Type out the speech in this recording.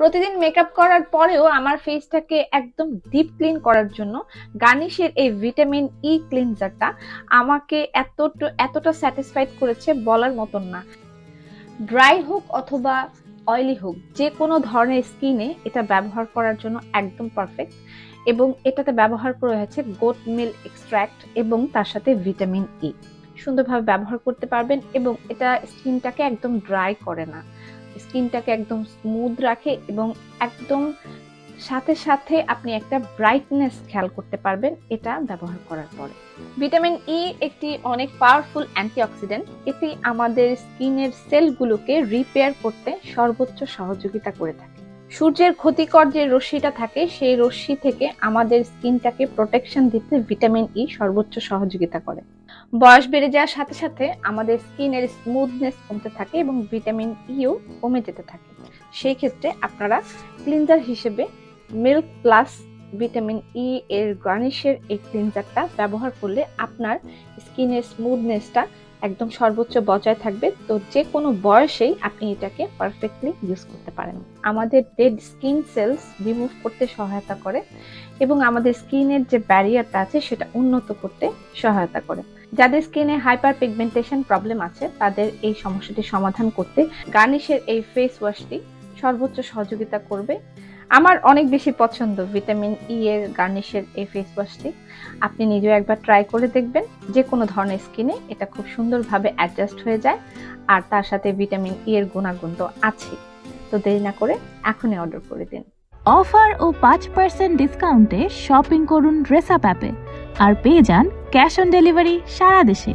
প্রতিদিন মেকআপ করার পরেও আমার ফেসটাকে একদম ডিপ ক্লিন করার জন্য গার্নিশের এই ভিটামিন ই ক্লিনজারটা আমাকে এতটা এতটা স্যাটিসফাইড করেছে বলার মতন না। ড্রাই হোক অথবা অয়েলি হোক, যে কোনো ধরনের স্কিনে এটা ব্যবহার করার জন্য একদম পারফেক্ট এবং এটাতে ব্যবহার করা হয়েছে গোট মিল এক্সট্র্যাক্ট এবং তার সাথে ভিটামিন ই সুন্দরভাবে ব্যবহার করতে পারবেন এবং এটা স্কিনটাকে একদম ড্রাই করে না। স্কিনটাকে একদম স্মুথ রাখে এবং একদম সাথে সাথে আপনি একটা ব্রাইটনেস খেয়াল করতে পারবেন এটা ব্যবহার করার পরে। ভিটামিন ই একটি অনেক পাওয়ারফুল অ্যান্টিঅক্সিডেন্ট এটি আমাদের স্কিনের সেলগুলোকে রিপেয়ার করতে সর্বোচ্চ সহযোগিতা করে থাকে। সূর্যের ক্ষতিকর যে রশ্মিটা থাকে, সেই রশ্মি থেকে আমাদের স্কিনটাকে প্রোটেকশন দিতে ভিটামিন ই সর্বোচ্চ সহযোগিতা করে। বয়স বেড়ে যাওয়ার সাথে সাথে আমাদের স্কিনের স্মুথনেস কমতে থাকে এবং ভিটামিন ইও কমে যেতে থাকে। সেই ক্ষেত্রে আপনারা ক্লিনজার হিসেবে মিল্ক প্লাস ভিটামিন ই এর গার্নিশের এই ক্লিনজারটা ব্যবহার করলে আপনার স্কিনের স্মুথনেসটা একদম সর্বোচ্চ বজায় থাকবে। তো যে কোনো বয়সেই আপনি এটাকে পারফেক্টলি ইউজ করতে পারেন। আমাদের ডেড স্কিন সেলস রিমুভ করতে সহায়তা করে এবং আমাদের স্কিনের যে ব্যারিয়ারটা আছে সেটা উন্নত করতে সহায়তা করে। যাদের স্কিনে হাইপার পিগমেন্টেশন প্রবলেম আছে, তাদের এই সমস্যাটি সমাধান করতে গার্নিশের এই ফেস ওয়াশটি সর্বোচ্চ সহযোগিতা করবে। আমার অনেক বেশি পছন্দ ভিটামিন ই এর গার্নিশের এই ফেস ওয়াশটি আপনি নিজেও একবার ট্রাই করে দেখবেন, যে কোনো ধরনের স্কিনে এটা খুব সুন্দরভাবে অ্যাডজাস্ট হয়ে যায়, আর তার সাথে ভিটামিন ই এর গুণাগুণ তো আছে তো দেরি না করে এখনই অর্ডার করে দিন। অফার ও পাঁচ পার্সেন্ট ডিসকাউন্টে শপিং করুন ড্রেস আপ অ্যাপে আর পেয়ে যান ক্যাশ অন ডেলিভারি সারা দেশে।